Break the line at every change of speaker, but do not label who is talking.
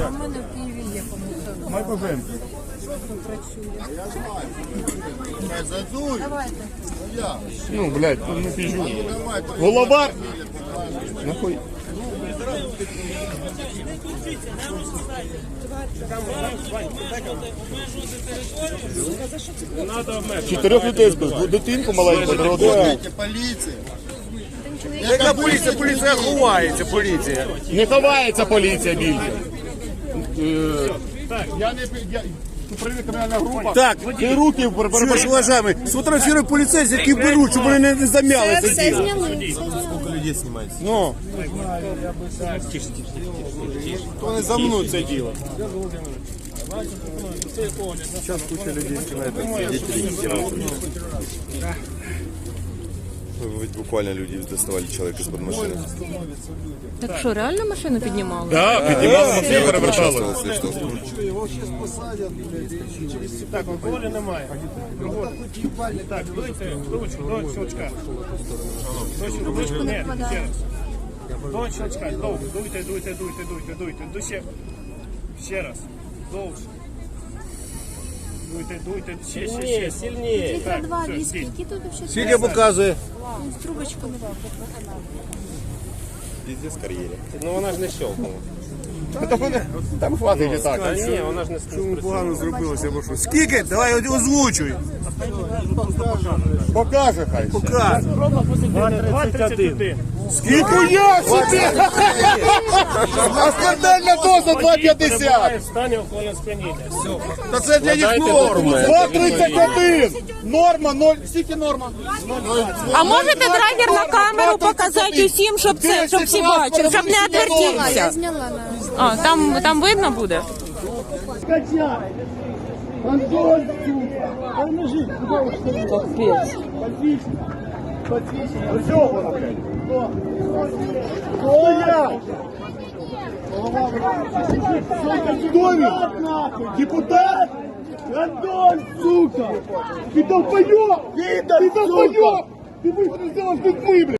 А в мене в Києві є кому
Майкоженко.
Давайте.
Ну, блядь, ну не піжу. Голова. Нахуй. Чотирьох людей збив, дитинку маленьку народила.
поліції.
Яка поліція? Поліція ховається, поліція.
Не ховається поліція більше. Е, Так, я не я, група.
Так,
Ти руки перебачай.
уважаємо, сфотографіруй поліцейських, які беруть, щоб вони не, не замяли це
Все зняли. Все.
Людей знімається.
Ну. То вони замнуть це діло. Сейчас куча людей начинает
Ведь буквально люди доставали человека из-под машины.
Так що, реально машину піднімали?
Так, піднімали машину, перевертали.
Если что.
Так, алкоголю немає. Так, дуйте, ручку, до щелчка. До щелчка, ручку не, ще раз. До щелчка, довго, дуйте, дуйте, дуйте, дуйте, дуйте, до ще. Ще раз, довше. Дуйте, дуйте, ще, ще, ще. Сильніше.
Літра два віскі. Які тут ще
Скільки показує?
трубочку не
Пиздец карьере.
Ну вона ж не щелкнула.
Там хватить і так.
Ні, вона ж не Чому погано зробилося, бо що? Скільки? Давай озвучуй.
Покаже хай.
Показ.
2,31.
Скільки я собі? А смертельна доза 2,50.
В стані алкогольного сп'яніння.
Та це для них норма.
2,31. Норма, 0. Скільки норма?
А можете драгер на камеру показати усім, щоб це, щоб всі бачили, щоб не
Я
відвертівся?
зняла на
А, там, там видно буде? Капець.
Депутат? Антон, сука! Ты долбоёб! Ты долбоёб! Ты будешь сделать как мы, блядь!